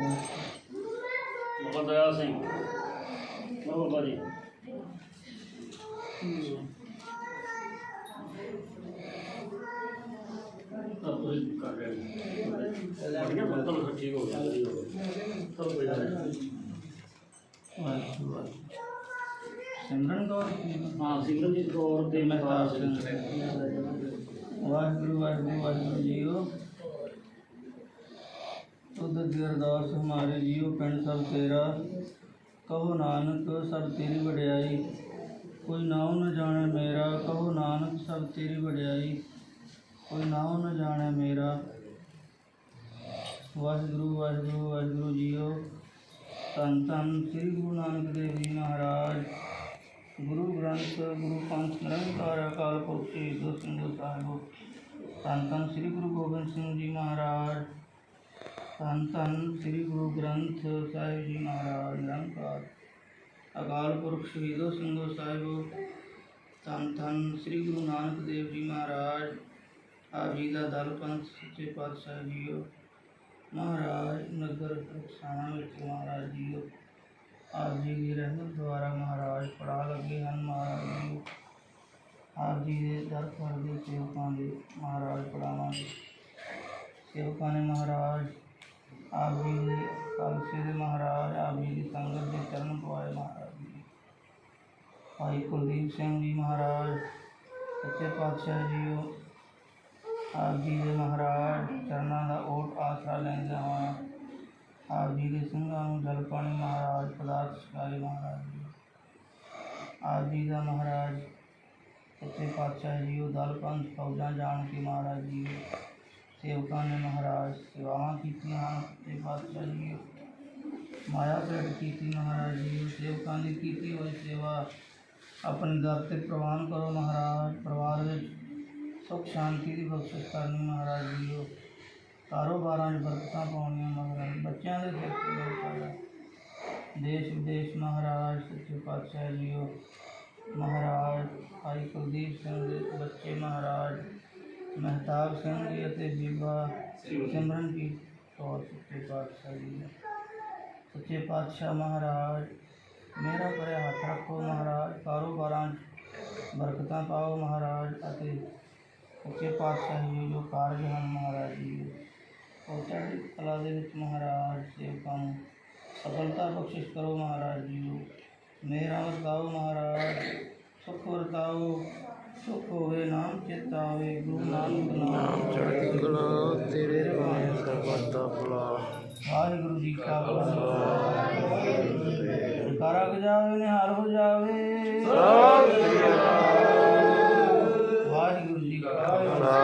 ਜਗਪਾਲ ਸਿੰਘ। ਹੋਰ ਬਾਬਾ ਜੀ। ਆਪਰੇ ਕਰ ਰਿਹਾ ਵਧੀਆ ਮਤਲਬ ਠੀਕ ਹੋ ਗਿਆ। ਚਲੋ ਕੋਈ ਵਾਹਿਗੁਰੂ। ਸਿਮਰਨ ਕੌਰ? ਹਾਂ ਸਿਮਰਨਜੀਤ ਕੌਰ ਤੇ ਸਿੰਘ। ਵਾਹਿਗੁਰੂ ਵਾਹਿਗੁਰੂ ਵਾਹਿਗੁਰੂ ਜੀਓ ਤੁਧ ਦੀ ਅਰਦਾਸ ਹਮਾਰੇ ਜੀਓ ਪਿੰਡ ਸਭ ਤੇਰਾ, ਕਹੋ ਨਾਨਕ ਸਭ ਤੇਰੀ ਵਡਿਆਈ। ਕੋਈ ਨਾਉ ਨ ਜਾਣੇ ਮੇਰਾ, ਕਹੋ ਨਾਨਕ ਸਭ ਤੇਰੀ ਵਡਿਆਈ। ਕੋਈ ਨਾਉ ਨ ਜਾਣੇ ਮੇਰਾ। ਵਾਹਿਗੁਰੂ ਵਾਹਿਗੁਰੂ ਵਾਹਿਗੁਰੂ ਜੀਓ। ਧੰਨ ਧੰਨ ਸ੍ਰੀ ਗੁਰੂ ਨਾਨਕ ਦੇਵ ਜੀ ਮਹਾਰਾਜ। ਗੁਰੂ ਗ੍ਰੰਥ, ਗੁਰੂ ਪੰਥ ਨਿਰੰਕਾਰ ਅਕਾਲ ਪੁਰਖ ਸ਼ਹੀਦ ਸਿੰਘ ਸਾਹਿਬ। ਧੰਨ ਧੰਨ ਸ੍ਰੀ ਗੁਰੂ ਗੋਬਿੰਦ ਸਿੰਘ ਜੀ ਮਹਾਰਾਜ। ਧੰਨ ਧੰਨ ਸ੍ਰੀ ਗੁਰੂ ਗ੍ਰੰਥ ਸਾਹਿਬ ਜੀ ਮਹਾਰਾਜ ਨਿਰੰਕਾਰ ਅਕਾਲ ਪੁਰਖ ਸ਼ਹੀਦ ਸਿੰਘ ਸਾਹਿਬ ਧੰਨ ਧੰਨ ਸ੍ਰੀ ਗੁਰੂ ਨਾਨਕ ਦੇਵ ਜੀ ਮਹਾਰਾਜ ਆਪ ਜੀ ਦਾ ਦਲ ਪੰਥ ਸੱਚੇ ਪਾਤਸ਼ਾਹ ਜੀਓ ਮਹਾਰਾਜ ਨਗਰ ਰਖਸਾਣਾ ਵਿੱਚ ਮਹਾਰਾਜ ਜੀਓ ਆਪ ਜੀ ਦੀ ਰਹਿਮਤ ਦੁਆਰਾ ਮਹਾਰਾਜ ਪੜਾ ਲੱਗੇ ਹਨ ਮਹਾਰਾਜ ਜੀ ਆਪ ਜੀ ਦੇ ਦਰ ਪਰ ਦੇ ਸੇਵਕਾਂ ਦੇ ਮਹਾਰਾਜ ਪੜਾਵਾਂਗੇ ਸੇਵਕਾਂ ਨੇ ਮਹਾਰਾਜ ਆਪ ਜੀ ਦੇ ਖਾਲਸੇ ਦੇ ਮਹਾਰਾਜ ਆਪ ਜੀ ਦੀ ਸੰਗਤ ਦੇ ਚਰਨ ਪਵਾਏ ਮਹਾਰਾਜ ਜੀ। ਭਾਈ ਕੁਲਦੀਪ ਸਿੰਘ ਜੀ ਮਹਾਰਾਜ, ਸੱਚੇ ਪਾਤਸ਼ਾਹ ਜੀਓ ਆਪ ਜੀ ਦੇ ਮਹਾਰਾਜ, ਚਰਨਾਂ ਦਾ ਓਟ ਆਸਰਾ ਲੈਂਦੇ ਹੋਇਆ ਆਪ ਜੀ ਦੇ ਸਿੰਘਾਂ ਨੂੰ ਜਲ ਪਾਣੀ ਮਹਾਰਾਜ, ਪਦਾਰਥ ਛਕਾਏ ਮਹਾਰਾਜ ਜੀ। ਆਪ ਜੀ ਦਾ ਮਹਾਰਾਜ, ਸੱਚੇ ਪਾਤਸ਼ਾਹ ਜੀ ਉਹ ਦਲ ਪੰਥ, ਫੌਜਾਂ ਜਾਣ ਕੇ ਮਹਾਰਾਜ ਜੀ। ਸੇਵਕਾਂ ਨੇ ਮਹਾਰਾਜ ਸੇਵਾਵਾਂ ਕੀਤੀਆਂ ਹਨ ਸੱਚੇ ਪਾਤਸ਼ਾਹ ਜੀ ਮਾਇਆ ਭੇਟ ਕੀਤੀ ਮਹਾਰਾਜ ਜੀ ਸੇਵਕਾਂ ਦੀ ਕੀਤੀ ਹੋਈ ਸੇਵਾ ਆਪਣੇ ਦਰ ਤੇ ਪ੍ਰਵਾਨ ਕਰੋ ਮਹਾਰਾਜ ਪਰਿਵਾਰ ਵਿੱਚ ਸੁਖ ਸ਼ਾਂਤੀ ਦੀ ਬਖਸ਼ਿਸ਼ ਕਰਨੀ ਮਹਾਰਾਜ ਜੀ ਕਾਰੋਬਾਰਾਂ 'ਚ ਬਰਕਤਾਂ ਪਾਉਣੀਆਂ ਮਹਾਰਾਜ ਬੱਚਿਆਂ ਦੇ ਸਿਰ ਤੇ ਬਰਕਤਾਂ ਦੇਸ਼ ਵਿਦੇਸ਼ ਮਹਾਰਾਜ ਸੱਚੇ ਪਾਤਸ਼ਾਹ ਜੀਓ ਮਹਾਰਾਜ ਭਾਈ ਕੁਲਦੀਪ ਸਿੰਘ ਦੇ ਬੱਚੇ ਮਹਾਰਾਜ ਮਹਿਤਾਬ ਸਿੰਘ ਜੀ ਅਤੇ ਬੀਬਾ ਸਿਮਰਨਜੀਤ ਕੌਰ ਸੱਚੇ ਪਾਤਸ਼ਾਹ ਜੀ ਸੱਚੇ ਪਾਤਸ਼ਾਹ ਮਹਾਰਾਜ ਮੇਰਾ ਕਰੇ ਹੱਥ ਰੱਖੋ ਮਹਾਰਾਜ, ਕਾਰੋਬਾਰਾਂ 'ਚ ਬਰਕਤਾਂ ਪਾਓ ਮਹਾਰਾਜ ਅਤੇ ਸੱਚੇ ਪਾਤਸ਼ਾਹ ਜੀ ਜੋ ਕਾਰਜ ਹਨ ਮਹਾਰਾਜ ਜੀ ਉਹ ਚੜ੍ਹਦੀ ਕਲਾ ਦੇ ਵਿੱਚ ਮਹਾਰਾਜ ਸੇਵਕਾਂ ਨੂੰ ਸਫਲਤਾ ਬਖਸ਼ਿਸ਼ ਕਰੋ ਮਹਾਰਾਜ ਜੀ ਮੇਰਾ ਵਰਤਾਓ ਮਹਾਰਾਜ। ਸੁਖ ਵਰਤਾਓ ਸੁਖ ਹੋਵੇ ਨਾਮ ਚੇਤਾ ਹੋਵੇ ਗੁਰੂ ਨਾਨਕ ਨਾਮ ਚੜ੍ਹਦੀ ਕਲਾ ਤੇਰੇ ਭਾਣੇ ਸਰਬੱਤ ਦਾ ਭਲਾ। ਵਾਹਿਗੁਰੂ ਜੀ ਕਾ ਖਾਲਸਾ। ਕਰ ਜਾਵੇ ਨਿਹਾਲ ਹੋ ਜਾਵੇ। ਵਾਹਿਗੁਰੂ ਜੀ ਕਾ ਖਾਲਸਾ।